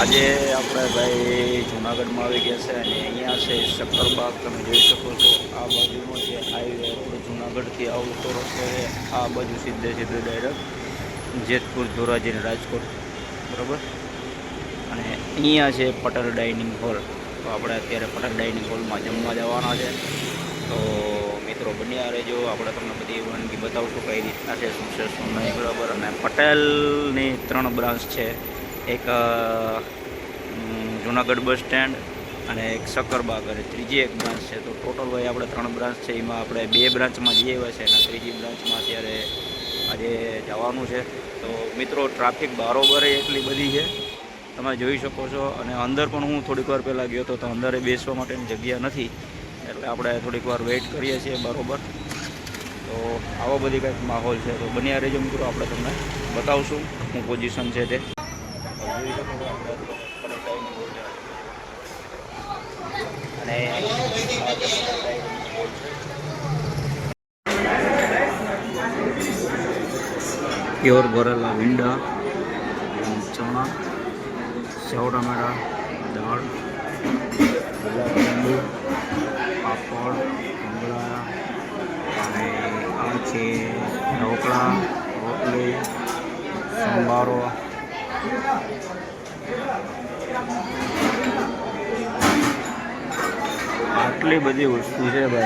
આજે આપણે ભાઈ જુનાગઢમાં આવી ગયા છે અને અહીંયા છે શક્કરબાગ. તમે જોઈ શકો છો આ બાજુનો જે હાઈવે રોડ જુનાગઢથી આવતો રસ્તો છે, આ બાજુ સીધે સીધે ડાયરેક્ટ જેતપુર ધોરાજી રાજકોટ. બરાબર? અને અહીંયા છે પટેલ ડાઇનિંગ હોલ તો આપણે અત્યારે પટેલ ડાઇનિંગ હોલમાં જમવા જવાના છે. તો મિત્રો બન્યા રહેજો. આપણે તમને બધી વાનગી બતાવશું કઈ રીતના છે, શું છે, શું નહીં, બરાબર? અને પટેલની ત્રણ બ્રાન્ચ છે. એક જુનાગઢ બસ સ્ટેન્ડ અને એક સક્કરબાગ અને ત્રીજી એક બ્રાન્ચ છે. તો ટોટલ ભાઈ આપણે ત્રણ બ્રાન્ચ છે. એમાં આપણે બે બ્રાન્ચમાં જઈએ એવા છે અને ત્રીજી બ્રાન્ચમાં અત્યારે આજે જવાનું છે. તો મિત્રો, ટ્રાફિક બારોબર એટલી બધી છે. તમે જોઈ શકો છો. અને અંદર પણ હું થોડીક વાર પહેલાં ગયો હતો તો અંદર બેસવા માટેની જગ્યા નથી. એટલે આપણે થોડીક વાર વેઇટ કરીએ છીએ બરોબર. તો આવો બધી કંઈક માહોલ છે. તો બન્યા રહેજો મિત્રો, આપણે તમને બતાવશું શું પોઝિશન છે તે. પ્યોર ભરેલા ભીંડા ચણા સેવ ટમેટા દાળ લીંબુ પાપડ ભૂંગળા અને આ છે ઢોકળા, રોટલી, સંભારો. આટલી બધી વસ્તુ છે ભાઈ.